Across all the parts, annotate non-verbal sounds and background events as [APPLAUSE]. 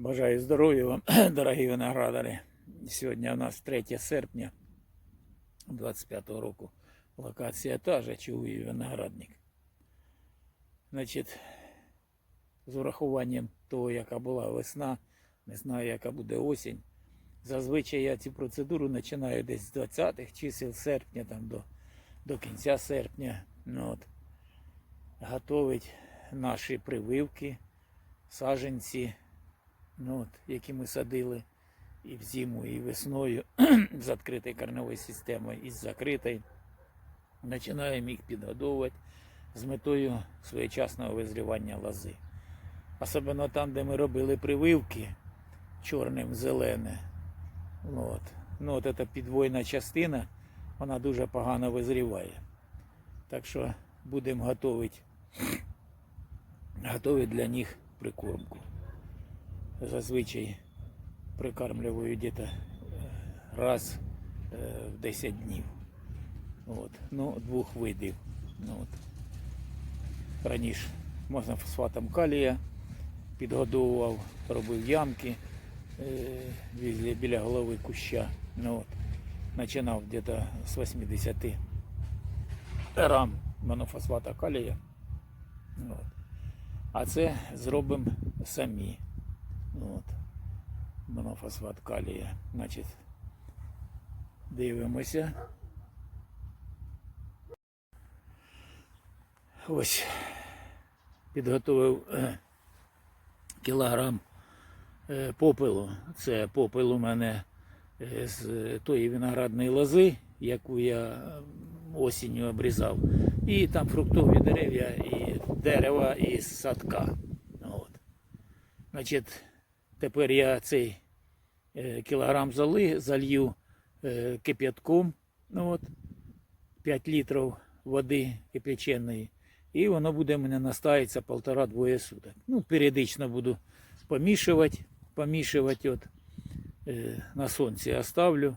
Бажаю здоров'я вам, [CLEARS THROAT] дорогі виноградари. Сьогодні у нас 3 серпня 25 року. Локація та же Чугуїв виноградник. Значить, з урахуванням того, яка була весна, не знаю, яка буде осінь. Зазвичай я цю процедуру починаю десь з 20-х чисел серпня там, до, до кінця серпня. Ну, от, готовить наші прививки, саженці, ну, от, які ми садили і взиму, і весною [CLEARS THROAT] з відкритою корневою системою, і з закритою. Починаємо їх підгодовувати з метою своєчасного визрівання лози. Особливо там, де ми робили прививки чорним зелене. От. Ну, от ця підвойна частина, вона дуже погано визріває. Так що будемо готувати, [CLEARS THROAT] готувати для них прикормку. Зазвичай прикармлюю где-то е, раз е, в 10 днів. От. Ну, двох видів. Ну, от. Раніше можна фосфатом калія підгодовував, робив ямки е, біля, голови куща. Ну, от. Починав где-то з 80 грам монофосфата калія. От. А це зробимо самі. От. Монофосфат калія. Значить, дивимося. Ось підготовив е, кілограм е, попелу. Це попел у мене е, з тої виноградної лози, яку я осінню обрізав. І там фруктові дерев'я і дерева із садка. От. Значить, тепер я цей е, кілограм золи залью е, кип'ятком. Ну, от, 5 літрів води кипяченої. І воно буде в мене настається полтора-двоє суток. Ну, періодично буду помішувати, помішувати от, е, на сонці оставлю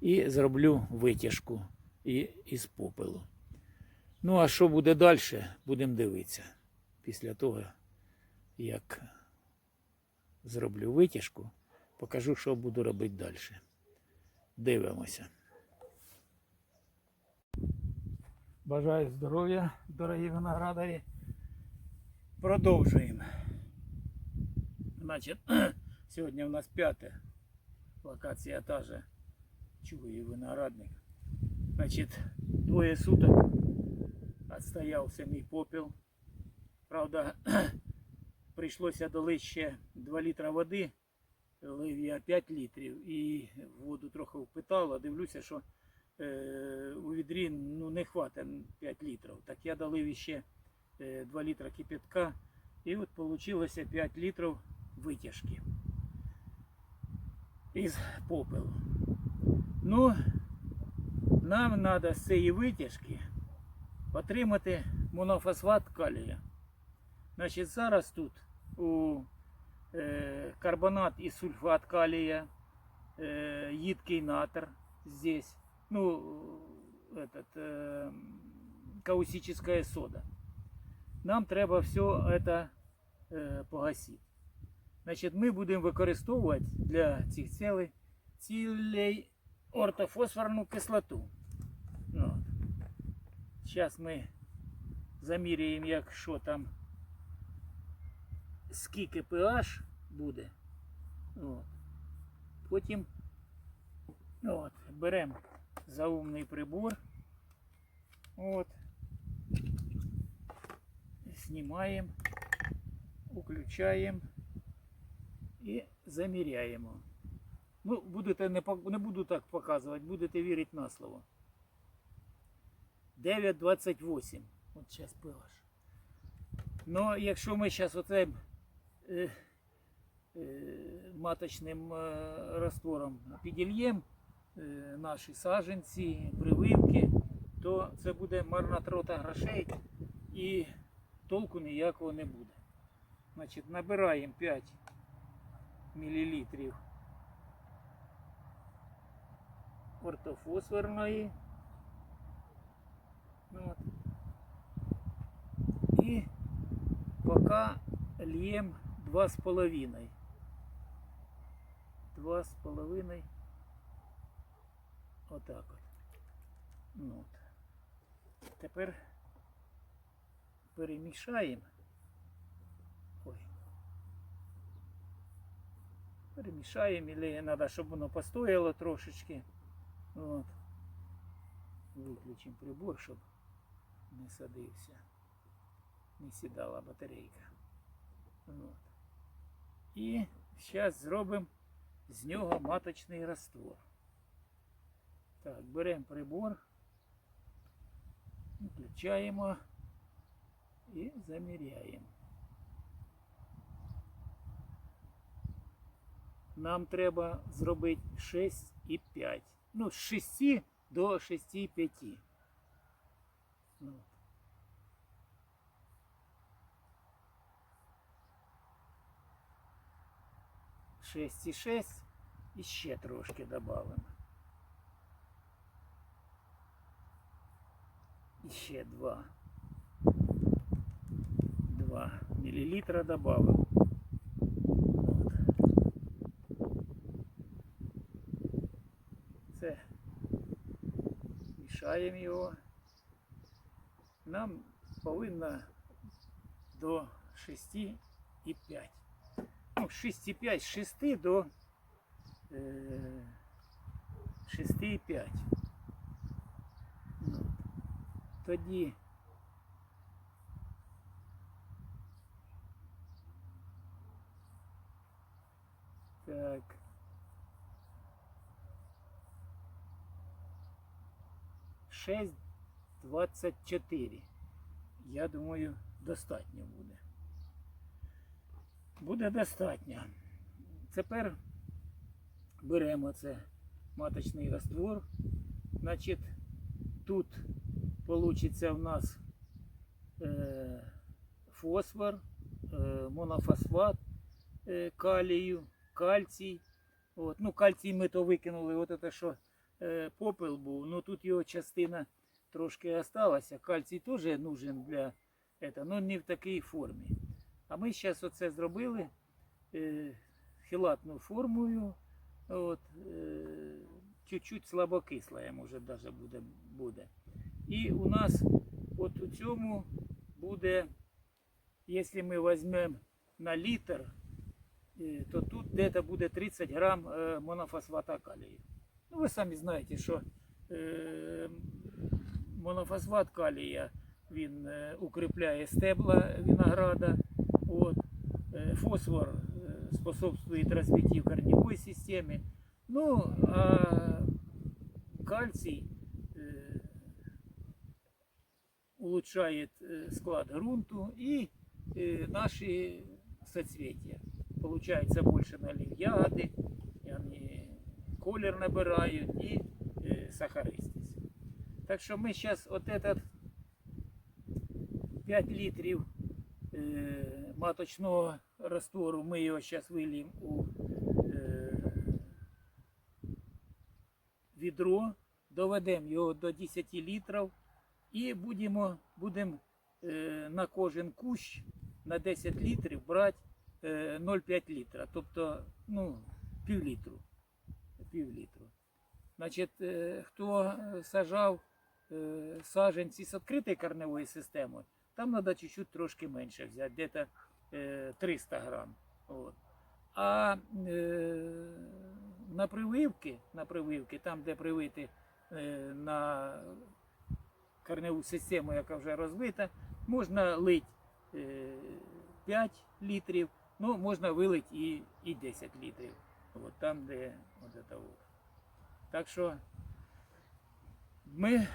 і зроблю витяжку із попелу. Ну, а що буде далі, будемо дивитися. Після того, як зроблю витяжку, покажу, що буду робити далі. Дивимося. Бажаю здоров'я, дорогі виноградарі. Продовжуємо. Значить, [CLEARS THROAT] сьогодні у нас п'яте. Локація та же чує виноградник. Значить, двоє суток відстоявся мій попіл. Правда, [CLEARS THROAT] прийшлося долити ще 2 літра води. Лив я 5 літрів і воду трохи впитало. Дивлюся, що е, у відрі ну, не хватить 5 літрів. Так я долив ще е, 2 літра кипятка. І от вийшло 5 літрів витяжки із попелу. Ну, нам треба з цієї витяжки отримати монофосфат калія. Значить, зараз тут у е, карбонат і сульфат калія, е, їдкий натр здесь, ну, этот, э, каусическая сода. Нам треба все это э, погасити. Значить, ми будемо використовувати для цих цілей, цілей ортофосфорну кислоту. Ну, Зараз ми заміряємо, як що там, скільки pH буде. От. Потім от, беремо заумний прибор. От. Знімаємо, включаємо і заміряємо. Ну, будете не, не буду так показувати, будете вірити на слово. 9,28. От зараз пилаш. Ну, якщо ми зараз оцим е, е, маточним е, раствором підільємо е, наші саженці, прививки, то це буде марна трота грошей і толку ніякого не буде. Значить, набираємо 5 мл ортофосфорної. От. І поки льємо 2,5. два з половиною. Отак от. Ну. Тепер перемішаємо. Ой. Перемішаємо, или треба, щоб воно постояло трошечки. От. Виключимо прибор, щоб не садився. Не сідала батарейка. От. І зараз зробимо з нього маточний раствор. Так, беремо прибор, включаємо і заміряємо. Нам треба зробити 6,5. Ну, з 6 до 6,5. Ну. Шесть і шесть і ще трошки додамо. І ще два. Два мілілітра добавив. От. Це мішаємо його. Нам повинно до 6,5. Ну, 6,5, з 6 до е, 6,5. Ну, тоді так. Шесть двадцять чотири. Я думаю, достатньо буде. Буде достатньо. Тепер беремо це маточний раствор. Значить, тут получиться в нас е, фосфор, е, монофосфат е, калію, кальцій. От. Ну, кальцій ми то викинули, от це що попел був, ну тут його частина трошки осталася. Кальцій теж нужен для цього, але не в такій формі. А ми зараз оце зробили е, хілатну формою. От, е, чуть-чуть слабокисла, може даже буде, буде. І у нас от у цьому буде, якщо ми візьмемо на літр, е, то тут десь буде 30 грам е, монофосфата калію. Ну, ви самі знаєте, що е, монофосфат калія він е, укріпляє стебла винограда. От, е, фосфор е, способствует развитию корневой системы. Ну, а кальций э, улучшает э, склад грунту и э, наши соцветия. Получается больше налив ягоды, и они колер набирают и э, сахаристість. Так що ми зараз от этот 5 літрів е, маточного раствору, ми його зараз виліємо у е, відро, доведемо його до 10 літрів і будемо, будемо е, на кожен кущ на 10 літрів брати е, 0,5 літра, тобто ну, пів літру. Пів літру. Значить, е, хто сажав е, саджанці з відкритою корневою системою, там треба чуть-чуть трошки менше взяти, где-то е, 300 грам. От. А е, на прививки, на прививки, там, де привити е, на корневу систему, яка вже розвита, можна лити е, 5 літрів, ну можна вилити і, і 10 літрів. От там, де от це от. Так що ми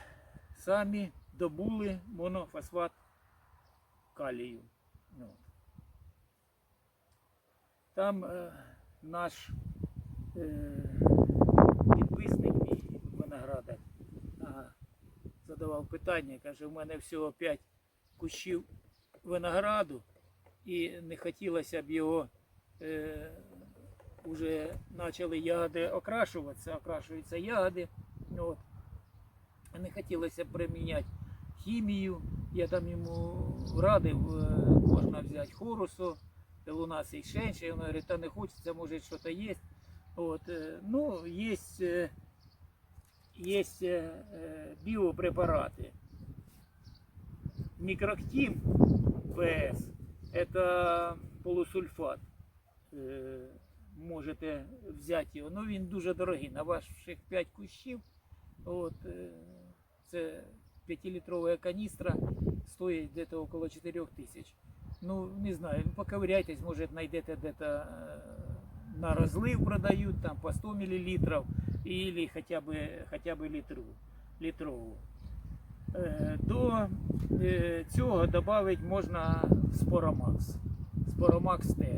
самі добули монофосфат калію. Ну. Там е, наш е, підписник мій виноградар задавав питання, каже, в мене всього 5 кущів винограду і не хотілося б його е, вже почали ягоди окрашуватися, окрашуються ягоди. От. Не хотілося б приміняти хімію. Я там йому радив, е, можна взяти хорусу, лунасий шенший. Він говорить, та не хочеться, може щось є. От, е, ну, є, е, є біопрепарати. Микроктим ПС – это полусульфат. Можете взяти його. Ну він дуже дорогий. На ваших 5 кущів. От, це 5-літрова каністра стоїть десь около 4 тисяч. Ну, не знаю, поковыряйтесь, може знайдете где-то е, на розлив продають там по 100 мл или хотя бы, хотя бы літру, літрову. Е, До е, цього додати можна споромакс. Споромакс Т.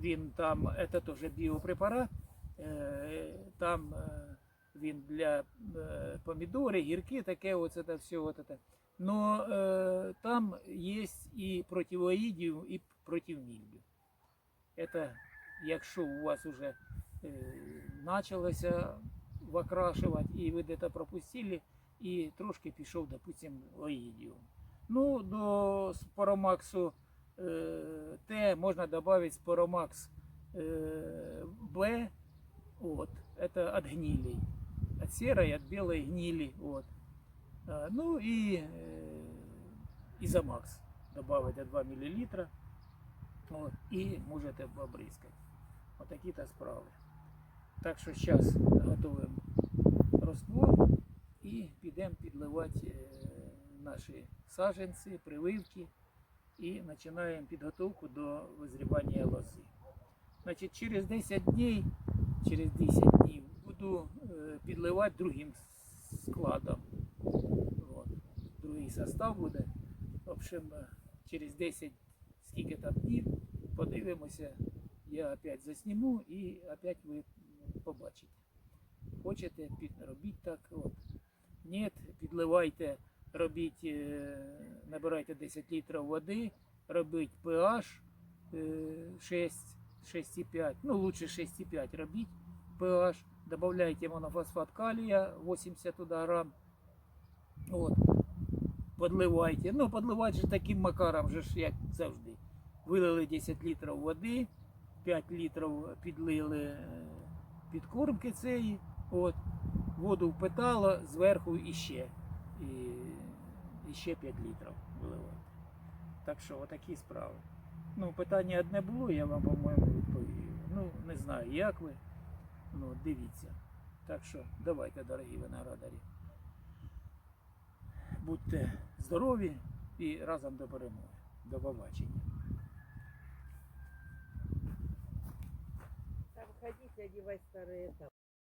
Він там, це теж біопрепарат. Е, Там е, він для е, помідори, гірки, таке оце та все. От це. Но е, там є і противоїдів, і проти мільбів. Это якщо у вас уже е, почалося вокрашувати і ви десь пропустили, і трошки пішов, допустим, оїдіум. Ну, до споромаксу е, Т можна додати споромакс е, от, это от гнилей, от серой, от белой гнили, вот. Ну и э, изомакс добавить 2 мл, вот, і можете побризкати. Отакі та справи. Так що зараз готуємо роствор і підемо підливати е, наші саженці, прививки і починаємо підготовку до визрівання лози. Значить, через 10 днів, через 10 днів буду е, підливати другим складом. От. Другий состав буде. В общем, е, через 10 скільки там днів подивимося. Я опять засніму і опять ви побачите. Хочете, робіть так. От. Ні, підливайте, робіть, е, набирайте 10 літрів води, робіть pH е, 6, 6,5, ну лучше 6,5 робіть pH, добавляйте монофосфат калия 80 туда грамм, от, подливайте, ну подливайте же таким макаром, же як завжди. Вилили 10 літрів води, 5 літрів підлили е, підкормки цієї, от, воду впитало, зверху іще, і, і ще 5 літрів виливати. Так що отакі справи. Ну, питання одне було, я вам, по-моєму, відповів. Ну, не знаю, як ви. Ну, дивіться. Так що давайте, дорогі виноградарі. Будьте здорові і разом до перемоги. До побачення. Там ходіть, одівай старий старые.